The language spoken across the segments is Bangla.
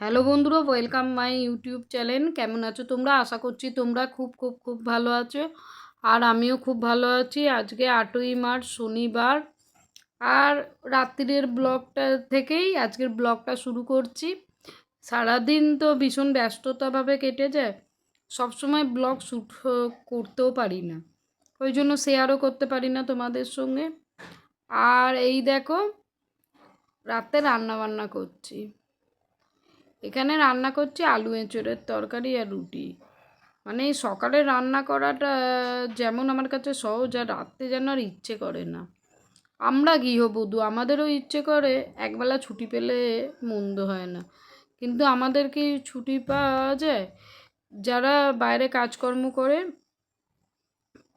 হ্যালো বন্ধুরা ওয়েলকাম মাই ইউটিউব চ্যানেল কেমন আছো তোমরা? আশা করছি তোমরা খুব খুব খুব ভালো আছো। আর আমিও খুব ভালো আছি। আজকে আটই মার্চ, শনিবার। আর রাত্রির ব্লগটা থেকেই আজকের ব্লগটা শুরু করছি। সারাদিন তো ভীষণ ব্যস্ততাভাবে কেটে যায়। সবসময় ব্লগ শ্যুট করতেও পারি না। ওই জন্য শেয়ারও করতে পারি না তোমাদের সঙ্গে। আর এই দেখো, রাতে রান্না বান্না করছি। এখানে রান্না করছি আলু এঁচড়ের তরকারি আর রুটি। মানে সকালে রান্না করাটা, যেমন আমার কাছে সহজ, আর রাত্রে যেন আর ইচ্ছে করে না। আমরা গৃহবধূ, আমাদেরও ইচ্ছে করে, একবেলা ছুটি পেলে মন্দ হয় না। কিন্তু আমাদের কি ছুটি পাওয়া যায়? যারা বাইরে কাজকর্ম করে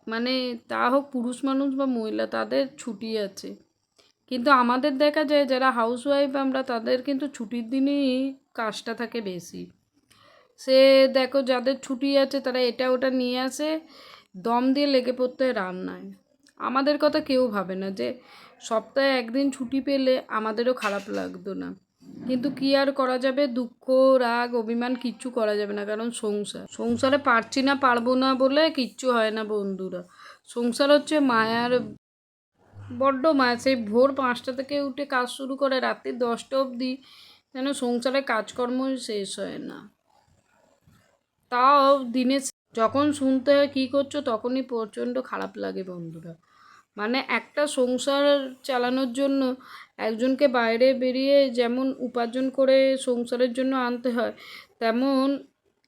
মানে তা হোক পুরুষ মানুষ বা মহিলা, তাদের ছুটি আছে। কিন্তু আমাদের দেখা যায়, যারা হাউসওয়াইফ আমরা তাদের কিন্তু ছুটির দিনই কাজটা থাকে বেশি। সে দেখো যাদের ছুটি আছে তারা এটা ওটা নিয়ে আসে, দম দিয়ে লেগে পড়তে হয় রান্নায়। আমাদের কথা কেউ ভাবে না যে সপ্তাহে একদিন ছুটি পেলে আমাদেরও খারাপ লাগতো না। কিন্তু কি আর করা যাবে? দুঃখ, রাগ, অভিমান কিচ্ছু করা যাবে না কারণ সংসার। সংসারে পারছি না, পারব না বলে কিচ্ছু হয় না বন্ধুরা। সংসার হচ্ছে মায়ার, বড্ড মায়া। সেই ভোর পাঁচটা থেকে উঠে কাজ শুরু করে রাত্রি দশটা অবধি যেন সংসারে কাজকর্মই শেষ হয় না। তাও দিনে যখন শুনতে হয় কী করছ, তখনই প্রচণ্ড খারাপ লাগে বন্ধুরা। মানে একটা সংসার চালানোর জন্য একজনকে বাইরে বেরিয়ে যেমন উপার্জন করে সংসারের জন্য আনতে হয়, তেমন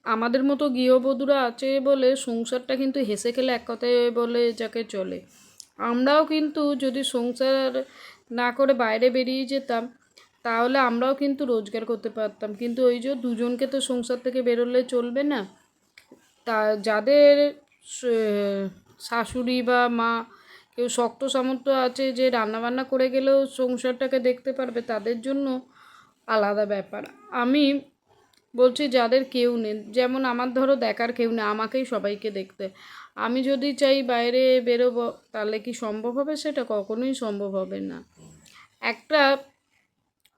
আমাদের মতো গৃহবধূরা আছে বলে সংসারটা কিন্তু হেসে খেলে এক কথায় বলে যাকে চলে। আমরাও কিন্তু যদি সংসার না করে বাইরে বেরিয়ে যেতাম তাহলে আমরাও কিন্তু রোজগার করতে পারতাম। কিন্তু ওই যে দুজনকে তো সংসার থেকে বেরোলে চলবে না। তা যাদের শাশুড়ি বা মা কেউ শক্ত সামর্থ্য আছে যে রান্নাবান্না করে গেলেও সংসারটাকে দেখতে পারবে, তাদের জন্য আলাদা ব্যাপার। আমি বলছি যাদের কেউ নেই, যেমন আমার ধরো দেখার কেউ নেই, আমাকেই সবাইকে দেখতে। আমি যদি চাই বাইরে বেরোবো, তাহলে কি সম্ভব হবে সেটা? কখনোই সম্ভব হবে না। একটা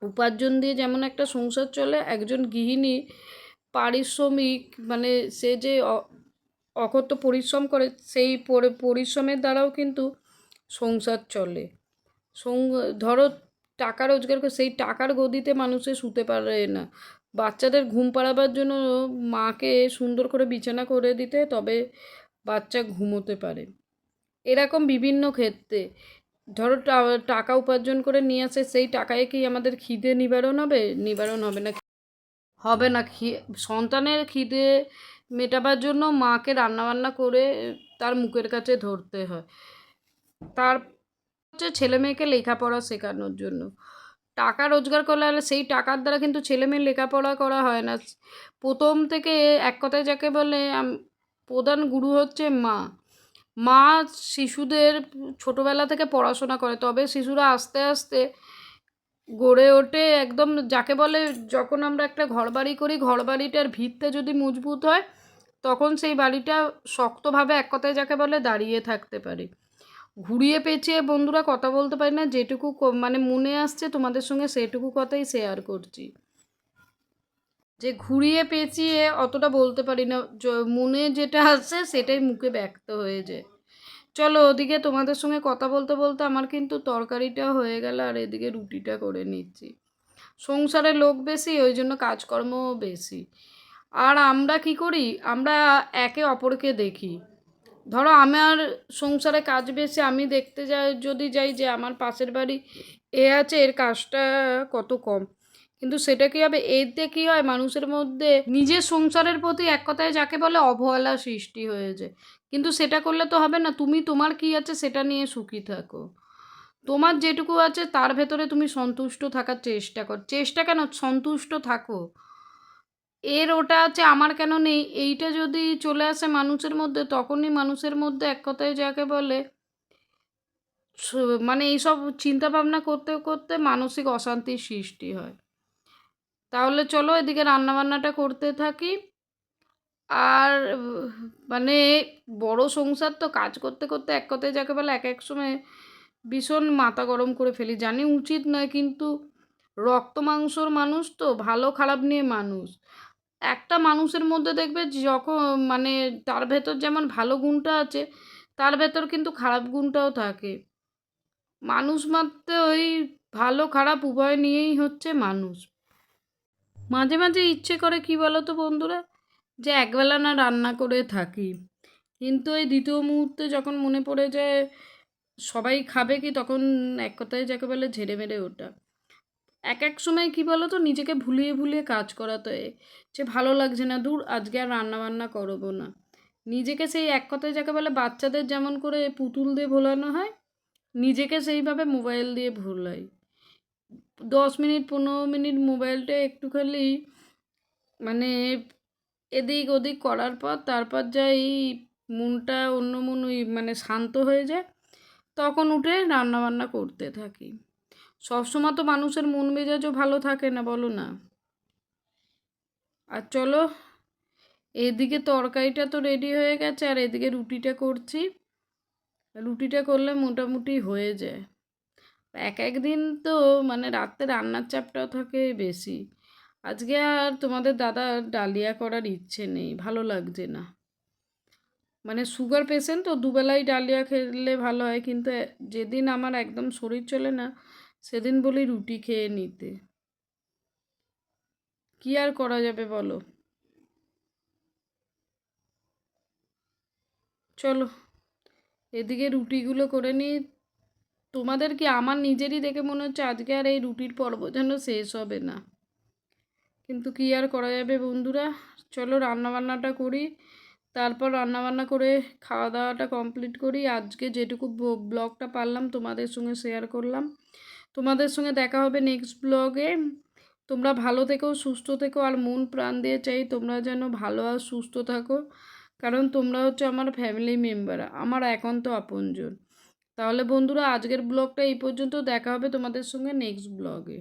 উপার্জন দিয়ে যেমন একটা সংসার চলে, একজন গৃহিণী পারিশ্রমিক মানে সে যে অকথ্য পরিশ্রম করে, সেই পরিশ্রমের দ্বারাও কিন্তু সংসার চলে। ধরো টাকা রোজগার করে, সেই টাকার গদিতে মানুষে শুতে পারে না। বাচ্চাদের ঘুম পাড়াবার জন্য মাকে সুন্দর করে বিছানা করে দিতে, তবে বাচ্চা ঘুমোতে পারে। এরকম বিভিন্ন ক্ষেত্রে ধরো টাকা উপার্জন করে নিয়ে আসে, সেই টাকায় কি আমাদের খিদে নিবারণ হবে? নিবারণ হবে না হবে না সন্তানের খিদে মেটাবার জন্য মাকে রান্নাবান্না করে তার মুখের কাছে ধরতে হয়। তার হচ্ছে ছেলে মেয়েকে লেখাপড়া শেখানোর জন্য। টাকা রোজগার করলে সেই টাকার দ্বারা কিন্তু ছেলে মেয়ের লেখাপড়া করা হয় না। প্রথম থেকে এক কথায় যাকে বলে প্রধান গুরু হচ্ছে মা। মা শিশুদের ছোটোবেলা থেকে পড়াশোনা করে, তবে শিশুরা আস্তে আস্তে গড়ে ওঠে একদম যাকে বলে যখন আমরা একটা ঘর বাড়ি করি ঘর বাড়িটার ভিতটা যদি মজবুত হয়, তখন সেই বাড়িটা শক্তভাবে এক কথায় যাকে বলে দাঁড়িয়ে থাকতে পারে। ঘুরিয়ে পেঁচিয়ে বন্ধুরা কথা বলতে পারি না, যেটুকু মানে মনে আসছে তোমাদের সঙ্গে সেটুকু কথাই শেয়ার করছি। যে ঘুরিয়ে পেঁচিয়ে অতটা বলতে পারি না মনে যেটা আসছে সেটাই মুখে ব্যক্ত হয়ে যায়। চলো ওদিকে তোমাদের সঙ্গে কথা বলতে বলতে আমার কিন্তু তরকারিটা হয়ে গেল আর এদিকে রুটিটা করে নিচ্ছি। সংসারে লোক বেশি, ওই জন্য কাজকর্মও বেশি। আর আমরা কি করি? আমরা একে অপরকে দেখি। ধরো আমার সংসারে কাজ বেশি, আমি দেখতে যাই, যদি যাই যে আমার পাশের বাড়ি এ আছে, এর কাজটা কত কম। কিন্তু সেটা কী হবে? এতে কী হয়? মানুষের মধ্যে নিজের সংসারের প্রতি এক কথায় যাকে বলে অবহেলা সৃষ্টি হয়ে যায় কিন্তু সেটা করলে তো হবে না। তুমি তোমার কী আছে সেটা নিয়ে সুখী থাকো। তোমার যেটুকু আছে তার ভেতরে তুমি সন্তুষ্ট থাকার চেষ্টা কর। চেষ্টা কেন? সন্তুষ্ট থাকো। এর ওটা আছে, আমার কেন নেই? এইটা যদি চলে আসে মানুষের মধ্যে, তখনই মানুষের মধ্যে এক কথায় যাকে বলে মানে এইসব চিন্তা ভাবনা করতে করতে মানসিক অশান্তির সৃষ্টি হয়। তাহলে চলো এদিকে রান্নাবান্নাটা করতে থাকি। আর মানে বড় সংসার তো কাজ করতে করতে এক কথায় যাকে বলে এক এক সময় ভীষণ মাথা গরম করে ফেলি। জানি উচিত নয়, কিন্তু রক্ত মাংসর মানুষ তো, ভালো খারাপ নিয়ে মানুষ। একটা মানুষের মধ্যে দেখবে যখন মানে তার ভেতর যেমন ভালো গুণটা আছে, তার ভেতর কিন্তু খারাপ গুণটাও থাকে। মানুষ মাত্র ওই ভালো খারাপ উভয় নিয়েই হচ্ছে মানুষ। মাঝে মাঝে ইচ্ছে করে, কি বলো তো বন্ধুরা? যে একবেলা না রান্না করে থাকি। কিন্তু এই দ্বিতীয় মুহূর্তে যখন মনে পড়ে যায় সবাই খাবে কি, তখন এক কথায় যাকে বলে ঝেড়ে মেরে ওটা। এক এক সময় কি বলো তো নিজেকে ভুলিয়ে ভুলিয়ে কাজ করাতে যে ভালো লাগছে না দূর আজকে আর রান্না বান্না করব না। নিজেকে সেই এক কথায় যাকে বলে বাচ্চাদের যেমন করে পুতুল দিয়ে ভোলানো হয়, নিজেকে সেইভাবে মোবাইল দিয়ে ভোলাই। দশ মিনিট, পনেরো মিনিট মোবাইলটা একটুখানি মানে এদিক ওদিক করার পর তারপর যাই মনটা অন্য মন ওই মানে শান্ত হয়ে যায়, তখন উঠে রান্না বান্না করতে থাকি। সবসময় তো মানুষের মন মেজাজও ভালো থাকে না, বলো না। আর চলো, এদিকে তরকারিটা তো রেডি হয়ে গেছে আর এদিকে রুটিটা করছি। রুটিটা করলে মোটামুটি হয়ে যায়। এক এক দিন তো মানে রাত্রে রান্নার চাপটাও থাকে বেশি। আজকে আর তোমাদের দাদা ডালিয়া করার ইচ্ছে নেই, ভালো লাগছে না। মানে সুগার পেশেন্ট তো দুবেলাই ডালিয়া খেলে ভালো হয়, কিন্তু যেদিন আমার একদম শরীর চলে না, সেদিন বলি রুটি খেয়ে নিতে। কি আর করা যাবে বলো? চলো, এদিকে রুটিগুলো করে নিই। তোমাদের কি আমার নিজেরই দেখে মনে হচ্ছে আজকে আর এই রুটির পর্ব যেন শেষ হবে না। কিন্তু কি আর করা যাবে বন্ধুরা? চলো রান্নাবান্নাটা করি, তারপর রান্নাবান্না করে খাওয়া দাওয়াটা কমপ্লিট করি। আজকে যেটুকু ব্লগটা পারলাম তোমাদের সঙ্গে শেয়ার করলাম। তোমাদের সঙ্গে দেখা হবে নেক্সট ব্লগে তোমরা ভালো থেকো, সুস্থ থেকো, আর মন প্রাণ দিয়ে চাই তোমরা যেন ভালো আর সুস্থ থাকো। কারণ তোমরা হচ্ছে আমার ফ্যামিলি মেম্বার আমার একান্ত আপনজন। তাহলে বন্ধুরা আজকের ব্লগটা এই পর্যন্ত। দেখা হবে তোমাদের সঙ্গে নেক্সট ব্লগে